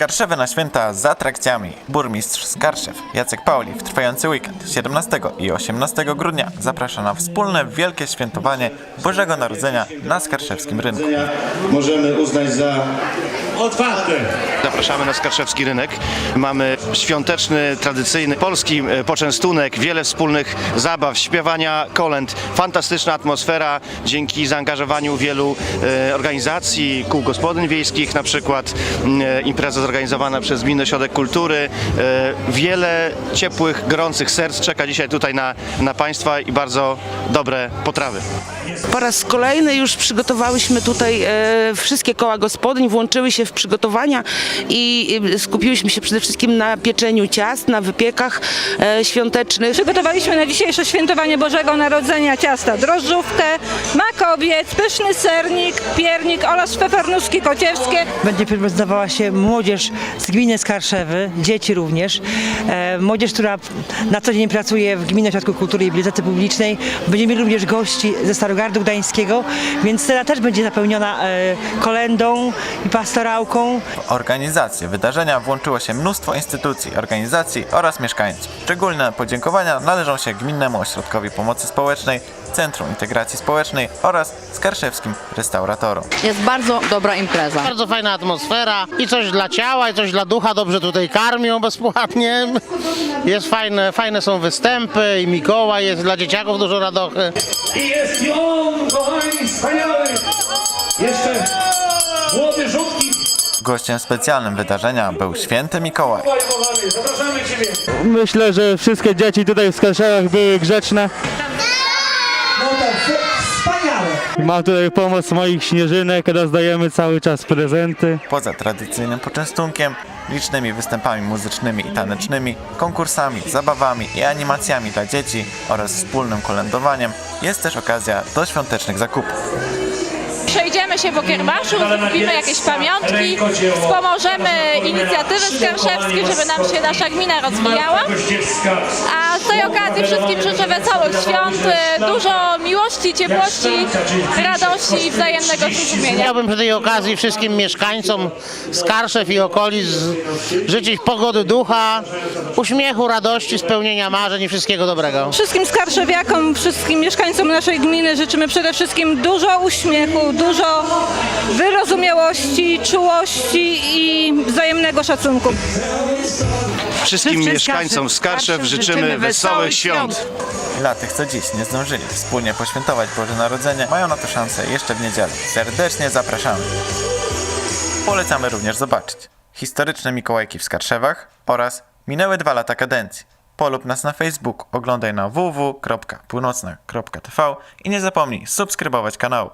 Skarszewy na święta z atrakcjami. Burmistrz Skarszew Jacek Pauli w trwający weekend 17 i 18 grudnia zaprasza na wspólne wielkie świętowanie Bożego Narodzenia na Skarszewskim Rynku. możemy uznać za otwarte. Zapraszamy na Skarszewski Rynek. Mamy świąteczny, tradycyjny polski e, poczęstunek, wiele wspólnych zabaw, śpiewania kolęd, fantastyczna atmosfera dzięki zaangażowaniu wielu e, organizacji, kół gospodyń wiejskich na przykład, m, e, impreza zorganizowana przez Gminny Ośrodek Kultury. E, Wiele ciepłych, gorących serc czeka dzisiaj tutaj na, na Państwa i bardzo dobre potrawy. Po raz kolejny już przygotowałyśmy tutaj e, wszystkie koła gospodyń, włączyły się w przygotowania i skupiłyśmy się przede wszystkim na pieczeniu ciast, na wypiekach e, świątecznych. Przygotowaliśmy na dzisiejsze świętowanie Bożego Narodzenia ciasta drożdżówkę, makowiec, pyszny sernik, piernik oraz pepernuski kociewskie. Będzie prezentowała się młodzież z gminy Skarszewy, dzieci również. E, młodzież, która na co dzień pracuje w Gminnym Ośrodku Kultury i Bibliotece Publicznej. Będziemy mieli również gości ze Starogardu Gdańskiego, więc scena też będzie napełniona e, kolendą i pastorałką. W organizację wydarzenia włączyło się mnóstwo instytucji, organizacji oraz mieszkańców. Szczególne podziękowania należą się Gminnemu Ośrodkowi Pomocy Społecznej, Centrum Integracji Społecznej oraz Skarszewskim Restauratorom. Jest bardzo dobra impreza. Bardzo fajna atmosfera i coś dla ciała, i coś dla ducha. Dobrze tutaj karmią bezpłatnie. Jest fajne, fajne są występy i Mikołaj jest dla dzieciaków dużo radochy. I jest on, kochani, wspaniały. Jeszcze. Gościem specjalnym wydarzenia był święty Mikołaj. Myślę, że wszystkie dzieci tutaj w Skarszewach były grzeczne. No wspaniałe. Mam tutaj pomoc moich śnieżynek, rozdajemy cały czas prezenty. Poza tradycyjnym poczęstunkiem, licznymi występami muzycznymi i tanecznymi, konkursami, zabawami i animacjami dla dzieci oraz wspólnym kolędowaniem jest też okazja do świątecznych zakupów. Przejdziemy się po kierbaszu, kupimy jakieś pamiątki, wspomożemy inicjatywy skarszewskie, żeby nam się nasza gmina rozwijała. A z tej okazji wszystkim życzę wesołych świąt, dużo miłości, ciepłości, radości i wzajemnego zrozumienia. Chciałbym przy tej okazji wszystkim mieszkańcom Skarszew i okolic życzyć pogody ducha, uśmiechu, radości, spełnienia marzeń i wszystkiego dobrego. Wszystkim skarszewiakom, wszystkim mieszkańcom naszej gminy życzymy przede wszystkim dużo uśmiechu, dużo wyrozumiałości, czułości i wzajemnego szacunku. Wszystkim mieszkańcom Skarszew życzymy wesołych świąt. Dla tych, co dziś nie zdążyli wspólnie poświętować Boże Narodzenie, mają na to szansę jeszcze w niedzielę. Serdecznie zapraszamy. Polecamy również zobaczyć historyczne Mikołajki w Skarszewach oraz minęły dwa lata kadencji. Polub nas na Facebook, oglądaj na www.północna.tv i nie zapomnij subskrybować kanału.